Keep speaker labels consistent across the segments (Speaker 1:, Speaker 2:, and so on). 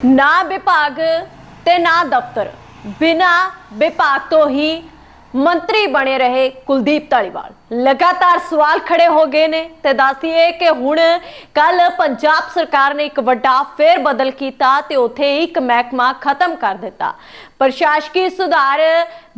Speaker 1: ਨਾ ਵਿਭਾਗ ਤੇ ਨਾ ਦਫ਼ਤਰ। ਬਿਨਾ ਵਿਭਾਗ ਤੋਂ ਹੀ ਮੰਤਰੀ ਬਣੇ ਰਹੇ ਕੁਲਦੀਪ ਧਾਲੀਵਾਲ। ਲਗਾਤਾਰ ਸਵਾਲ ਖੜੇ ਹੋ ਗਏ ਨੇ ਤੇ ਦੱਸਦੀਏ ਕਿ ਹੁਣ ਕੱਲ ਪੰਜਾਬ ਸਰਕਾਰ ਨੇ ਇੱਕ ਵੱਡਾ ਫੇਰ ਬਦਲ ਕੀਤਾ ਤੇ ਉੱਥੇ ਇੱਕ ਮਹਿਕਮਾ ਖਤਮ ਕਰ ਦਿੱਤਾ। ਪ੍ਰਸ਼ਾਸਕੀ ਸੁਧਾਰ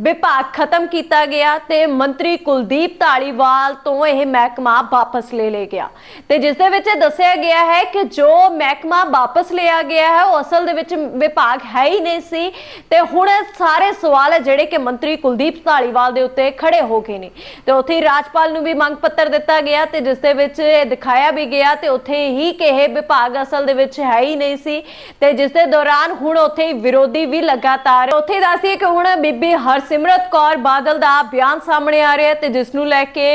Speaker 1: ਵਿਭਾਗ ਖਤਮ ਕੀਤਾ ਗਿਆ ਤੇ ਮੰਤਰੀ ਕੁਲਦੀਪ ਧਾਲੀਵਾਲ ਤੋਂ ਇਹ ਮਹਿਕਮਾ ਵਾਪਸ ਲੈ ਲਿਆ ਗਿਆ। ਤੇ ਜਿਸ ਦੇ ਵਿੱਚ ਦੱਸਿਆ ਗਿਆ ਹੈ ਕਿ ਜੋ ਮਹਿਕਮਾ ਵਾਪਸ ਲਿਆ ਗਿਆ ਹੈ, ਉਹ ਅਸਲ ਦੇ ਵਿੱਚ ਵਿਭਾਗ ਹੈ ਹੀ ਨਹੀਂ ਸੀ ਤੇ ਹੁਣ ਸਾਰੇ ਸਵਾਲ ਜਿਹੜੇ ਕਿ ਮੰਤਰੀ ਕੁਲਦੀਪ ਧਾਲੀਵਾਲ ਦੇ ਉੱਤੇ ਖੜੇ ਹੋ ਗਏ ਨੇ। ਤੇ ਉੱਥੇ ਹੀ ਰਾਜਪਾਲ ਨੂੰ ਵੀ ਮੰਗ ਪੱਤਰ ਦਿੱਤਾ ਗਿਆ ਤੇ ਜਿਸ ਦੇ ਵਿੱਚ ਦਿਖਾਇਆ ਵੀ ਗਿਆ ਤੇ ਉੱਥੇ ਹੀ ਕਿ ਇਹ ਵਿਭਾਗ ਅਸਲ ਦੇ ਵਿੱਚ ਹੈ ਹੀ ਨਹੀਂ ਸੀ। ਤੇ ਜਿਸ ਦੇ ਦੌਰਾਨ ਹੁਣ ਉੱਥੇ ਵਿਰੋਧੀ ਵੀ ਲਗਾਤਾਰ ਉੱਥੇ ਦੱਸੀਏ ਕਿ ਹੁਣ ਬੀਬੀ ਹਰਸਿਮਰਤ ਕੌਰ ਬਾਦਲ ਦਾ ਬਿਆਨ ਸਾਹਮਣੇ ਆ ਰਿਹਾ ਤੇ ਜਿਸ ਨੂੰ ਲੈ ਕੇ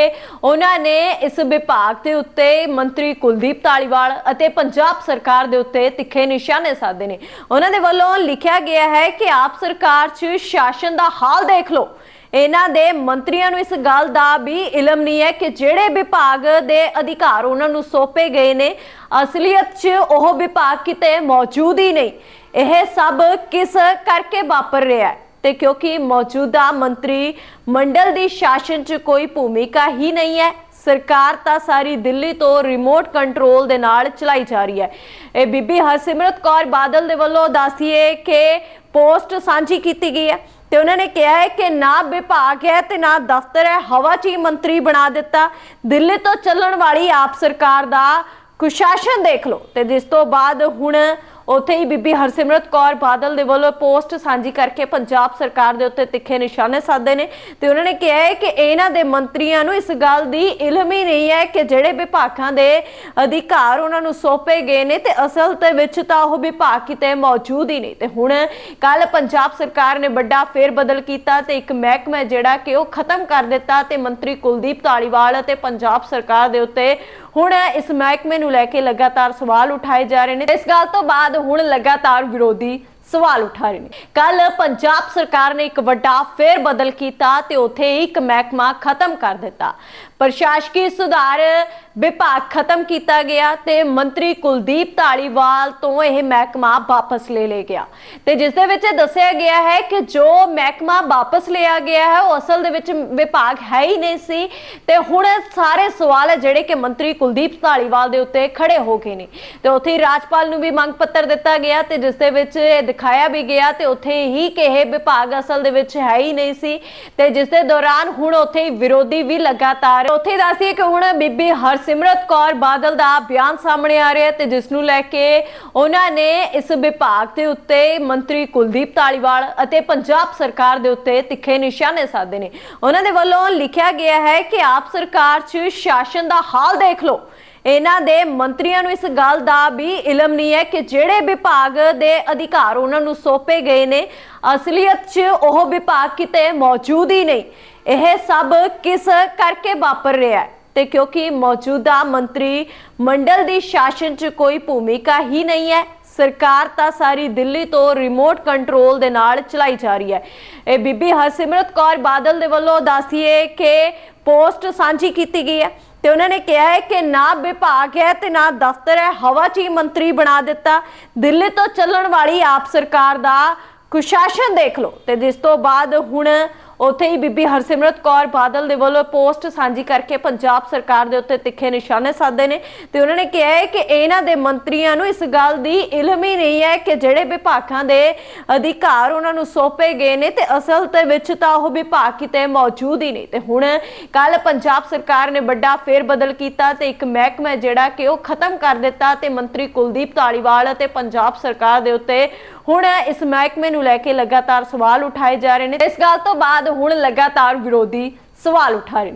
Speaker 1: ਉਹਨਾਂ ਨੇ ਇਸ ਵਿਭਾਗ ਦੇ ਉੱਤੇ ਮੰਤਰੀ ਕੁਲਦੀਪ ਧਾਲੀਵਾਲ ਅਤੇ ਪੰਜਾਬ ਸਰਕਾਰ ਦੇ ਉੱਤੇ ਤਿੱਖੇ ਨਿਸ਼ਾਨੇ ਸਾਧੇ ਨੇ। ਉਹਨਾਂ ਦੇ ਵੱਲੋਂ ਲਿਖਿਆ ਗਿਆ ਹੈ ਕਿ ਆਪ ਸਰਕਾਰ 'ਚ ਸ਼ਾਸਨ ਦਾ ਹਾਲ ਦੇਖ ਲਓ। ਇਹਨਾਂ ਦੇ ਮੰਤਰੀਆਂ ਨੂੰ ਇਸ ਗੱਲ ਦਾ ਵੀ ਇਲਮ ਨਹੀਂ ਹੈ ਕਿ ਜਿਹੜੇ ਵਿਭਾਗ ਦੇ ਅਧਿਕਾਰ ਉਹਨਾਂ ਨੂੰ ਸੌਂਪੇ ਗਏ ਨੇ, ਅਸਲੀਅਤ 'ਚ ਉਹ ਵਿਭਾਗ ਕਿਤੇ ਮੌਜੂਦ ਹੀ ਨਹੀਂ। ਇਹ ਸਭ ਕਿਸ ਕਰਕੇ ਵਾਪਰ ਰਿਹਾ ਹੈ? ਤੇ ਕਿਉਂਕਿ ਮੌਜੂਦਾ ਮੰਤਰੀ ਮੰਡਲ ਦੀ ਸ਼ਾਸਨ 'ਚ ਕੋਈ ਭੂਮਿਕਾ ਹੀ ਨਹੀਂ ਹੈ, ਸਰਕਾਰ ਤਾਂ ਸਾਰੀ ਦਿੱਲੀ ਤੋਂ ਰਿਮੋਟ ਕੰਟਰੋਲ ਦੇ ਨਾਲ ਚਲਾਈ ਜਾ ਰਹੀ ਹੈ। ਇਹ ਬੀਬੀ ਹਰਸਿਮਰਤ ਕੌਰ ਬਾਦਲ ਦੇ ਵੱਲੋਂ ਦੱਸੀਏ ਕਿ ਪੋਸਟ ਸਾਂਝੀ ਕੀਤੀ ਗਈ ਹੈ। ਤੇ ਉਹਨਾਂ ਨੇ ਕਿਹਾ ਹੈ ਕਿ ਨਾ ਵਿਭਾਗ ਹੈ ਤੇ ਨਾ ਦਫ਼ਤਰ ਹੈ, ਹਵਾ 'ਚ ਹੀ ਮੰਤਰੀ ਬਣਾ ਦਿੱਤਾ। ਦਿੱਲੀ ਤੋਂ ਚੱਲਣ ਵਾਲੀ ਆਪ ਸਰਕਾਰ ਦਾ ਕੁਸ਼ਾਸਨ ਦੇਖ ਲਓ। ਤੇ ਜਿਸ ਤੋਂ ਬਾਅਦ ਹੁਣ ਉੱਥੇ ਹੀ ਬੀਬੀ ਹਰਸਿਮਰਤ ਕੌਰ ਬਾਦਲ ਦੇ ਵੱਲੋਂ ਪੋਸਟ ਸਾਂਝੀ ਕਰਕੇ ਪੰਜਾਬ ਸਰਕਾਰ ਦੇ ਉੱਤੇ ਤਿੱਖੇ ਨਿਸ਼ਾਨੇ ਸਾਧੇ ਨੇ ਤੇ ਉਹਨਾਂ ਨੇ ਕਿਹਾ ਹੈ ਕਿ ਇਹਨਾਂ ਦੇ ਮੰਤਰੀਆਂ ਨੂੰ ਇਸ ਗੱਲ ਦੀ ਇਲਮ ਹੀ ਨਹੀਂ ਹੈ ਕਿ ਜਿਹੜੇ ਵਿਭਾਗਾਂ ਦੇ ਅਧਿਕਾਰ ਉਹਨਾਂ ਨੂੰ ਸੌਂਪੇ ਗਏ ਨੇ ਤੇ ਅਸਲ ਤੇ ਵਿੱਚ ਤਾਂ ਉਹ ਵਿਭਾਗ ਕਿਤੇ ਮੌਜੂਦ ਹੀ ਨਹੀਂ। ਤੇ ਹੁਣ ਕੱਲ ਪੰਜਾਬ ਸਰਕਾਰ ਨੇ ਵੱਡਾ ਫੇਰ ਬਦਲ ਕੀਤਾ ਤੇ ਇੱਕ ਮਹਿਕਮਾ ਜਿਹੜਾ ਕਿ ਉਹ ਖਤਮ ਕਰ ਦਿੱਤਾ ਤੇ ਮੰਤਰੀ ਕੁਲਦੀਪ ਧਾਲੀਵਾਲ ਅਤੇ ਪੰਜਾਬ ਸਰਕਾਰ ਦੇ ਉੱਤੇ ਹੁਣ ਇਸ ਮਹਿਕਮੇ ਨੂੰ ਲੈ ਕੇ ਲਗਾਤਾਰ ਸਵਾਲ ਉਠਾਏ ਜਾ ਰਹੇ ਨੇ। ਇਸ ਗੱਲ ਤੋਂ ਬਾਅਦ ਹੁਣ ਲਗਾਤਾਰ ਵਿਰੋਧੀ ਸਵਾਲ ਉਠਾ ਰਹੇ ਨੇ। ਕੱਲ ਪੰਜਾਬ ਸਰਕਾਰ ਨੇ ਇੱਕ ਵੱਡਾ ਫੇਰ ਬਦਲ ਕੀਤਾ ਤੇ ਉੱਥੇ ਇੱਕ ਮਹਿਕਮਾ ਖਤਮ ਕਰ ਦਿੱਤਾ। ਪ੍ਰਸ਼ਾਸਕੀ ਸੁਧਾਰ ਵਿਭਾਗ ਖਤਮ ਕੀਤਾ ਗਿਆ ਤੇ ਮੰਤਰੀ ਕੁਲਦੀਪ ਧਾਲੀਵਾਲ ਤੋਂ ਇਹ ਮਹਿਕਮਾ ਵਾਪਸ ਲੈ ਲਿਆ ਗਿਆ। ਤੇ ਜਿਸ ਦੇ ਵਿੱਚ ਦੱਸਿਆ ਗਿਆ ਹੈ ਕਿ ਜੋ ਮਹਿਕਮਾ ਵਾਪਸ ਲਿਆ ਗਿਆ ਹੈ, ਉਹ ਅਸਲ ਦੇ ਵਿੱਚ ਵਿਭਾਗ ਹੈ ਹੀ ਨਹੀਂ ਸੀ। ਤੇ ਹੁਣ ਸਾਰੇ ਸਵਾਲ ਜਿਹੜੇ ਕਿ ਮੰਤਰੀ ਕੁਲਦੀਪ ਧਾਲੀਵਾਲ ਦੇ ਉੱਤੇ ਖੜੇ ਹੋ ਗਏ ਨੇ। ਤੇ ਉੱਥੇ ਹੀ ਰਾਜਪਾਲ ਨੂੰ ਵੀ ਮੰਗ ਪੱਤਰ ਦਿੱਤਾ ਗਿਆ ਤੇ ਜਿਸ ਦੇ ਵਿੱਚ ਇਹ ਦਿਖਾਇਆ ਵੀ ਗਿਆ ਤੇ ਉੱਥੇ ਹੀ ਕਿ ਇਹ ਵਿਭਾਗ ਅਸਲ ਦੇ ਵਿੱਚ ਹੈ ਹੀ ਨਹੀਂ ਸੀ। ਤੇ ਜਿਸ ਦੇ ਦੌਰਾਨ ਹੁਣ ਉੱਥੇ ਵਿਰੋਧੀ ਵੀ ਲਗਾਤਾਰ ਉੱਥੇ ਦੱਸੀਏ ਕਿ ਹੁਣ ਬੀਬੀ ਹਰਸਿਮਰਤ ਕੌਰ ਬਾਦਲ ਦਾ ਬਿਆਨ ਸਾਹਮਣੇ ਆ ਰਿਹਾ ਤੇ ਜਿਸ ਨੂੰ ਲੈ ਕੇ ਉਹਨਾਂ ਨੇ ਇਸ ਵਿਭਾਗ ਦੇ ਉੱਤੇ ਮੰਤਰੀ ਕੁਲਦੀਪ ਧਾਲੀਵਾਲ ਅਤੇ ਪੰਜਾਬ ਸਰਕਾਰ ਦੇ ਉੱਤੇ ਤਿੱਖੇ ਨਿਸ਼ਾਨੇ ਸਾਧੇ ਨੇ। ਉਹਨਾਂ ਦੇ ਵੱਲੋਂ ਲਿਖਿਆ ਗਿਆ ਹੈ ਕਿ ਆਪ ਸਰਕਾਰ 'ਚ ਸ਼ਾਸਨ ਦਾ ਹਾਲ ਦੇਖ ਲਓ। ਇਹਨਾਂ ਦੇ ਮੰਤਰੀਆਂ ਨੂੰ ਇਸ ਗੱਲ ਦਾ ਵੀ ਇਲਮ ਨਹੀਂ ਹੈ ਕਿ ਜਿਹੜੇ ਵਿਭਾਗ ਦੇ ਅਧਿਕਾਰ ਉਹਨਾਂ ਨੂੰ ਸੌਂਪੇ ਗਏ ਨੇ, ਅਸਲੀਅਤ 'ਚ ਉਹ ਵਿਭਾਗ ਕਿਤੇ ਮੌਜੂਦ ਹੀ ਨਹੀਂ। ਇਹ ਸਭ ਕਿਸ ਕਰਕੇ ਵਾਪਰ ਰਿਹਾ ਹੈ? ਤੇ ਕਿਉਂਕਿ ਮੌਜੂਦਾ ਮੰਤਰੀ ਮੰਡਲ ਦੀ ਸ਼ਾਸਨ 'ਚ ਕੋਈ ਭੂਮਿਕਾ ਹੀ ਨਹੀਂ ਹੈ, ਸਰਕਾਰ ਤਾਂ ਸਾਰੀ ਦਿੱਲੀ ਤੋਂ ਰਿਮੋਟ ਕੰਟਰੋਲ ਦੇ ਨਾਲ ਚਲਾਈ ਜਾ ਰਹੀ ਹੈ। ਇਹ ਬੀਬੀ ਹਰਸਿਮਰਤ ਕੌਰ ਬਾਦਲ ਦੇ ਵੱਲੋਂ ਦੱਸੀਏ ਕਿ ਪੋਸਟ ਸਾਂਝੀ ਕੀਤੀ ਗਈ ਹੈ। ਤੇ ਉਹਨਾਂ ਨੇ ਕਿਹਾ ਹੈ ਕਿ ਨਾ ਵਿਭਾਗ ਹੈ ਤੇ ਨਾ ਦਫ਼ਤਰ ਹੈ, ਹਵਾ 'ਚ ਹੀ ਮੰਤਰੀ ਬਣਾ ਦਿੱਤਾ। ਦਿੱਲੀ ਤੋਂ ਚੱਲਣ ਵਾਲੀ ਆਪ ਸਰਕਾਰ ਦਾ ਕੁਸ਼ਾਸਨ ਦੇਖ ਲਓ। ਤੇ ਜਿਸ ਤੋਂ ਬਾਅਦ ਹੁਣ ਉੱਥੇ ਹੀ ਬੀਬੀ ਹਰਸਿਮਰਤ ਕੌਰ ਬਾਦਲ ਦੇ ਵੱਲੋਂ ਪੋਸਟ ਸਾਂਝੀ ਕਰਕੇ ਪੰਜਾਬ ਸਰਕਾਰ ਦੇ ਉੱਤੇ ਤਿੱਖੇ ਨਿਸ਼ਾਨੇ ਸਾਧੇ ਨੇ ਤੇ ਉਹਨਾਂ ਨੇ ਕਿਹਾ ਹੈ ਕਿ ਇਹਨਾਂ ਦੇ ਮੰਤਰੀਆਂ ਨੂੰ ਇਸ ਗੱਲ ਦੀ ਇਲਮ ਹੀ ਨਹੀਂ ਹੈ ਕਿ ਜਿਹੜੇ ਵਿਭਾਗਾਂ ਦੇ ਅਧਿਕਾਰ ਉਹਨਾਂ ਨੂੰ ਸੌਂਪੇ ਗਏ ਨੇ ਤੇ ਅਸਲ ਤੇ ਵਿੱਚ ਤਾਂ ਉਹ ਵਿਭਾਗ ਕਿਤੇ ਮੌਜੂਦ ਹੀ ਨਹੀਂ। ਤੇ ਹੁਣ ਕੱਲ ਪੰਜਾਬ ਸਰਕਾਰ ਨੇ ਵੱਡਾ ਫੇਰ ਬਦਲ ਕੀਤਾ ਤੇ ਇੱਕ ਮਹਿਕਮਾ ਜਿਹੜਾ ਕਿ ਉਹ ਖਤਮ ਕਰ ਦਿੱਤਾ ਤੇ ਮੰਤਰੀ ਕੁਲਦੀਪ ਧਾਲੀਵਾਲ ਅਤੇ ਪੰਜਾਬ ਸਰਕਾਰ ਦੇ ਉੱਤੇ ਹੁਣ ਇਸ ਮਹਿਕਮੇ ਨੂੰ ਲੈ ਕੇ ਲਗਾਤਾਰ ਸਵਾਲ ਉਠਾਏ ਜਾ ਰਹੇ ਨੇ। ਇਸ ਗੱਲ ਤੋਂ ਬਾਅਦ ਬਾਅਦ ਹੁਣ ਲਗਾਤਾਰ ਵਿਰੋਧੀ ਸਵਾਲ ਉਠਾ ਰਹੇ ਨੇ।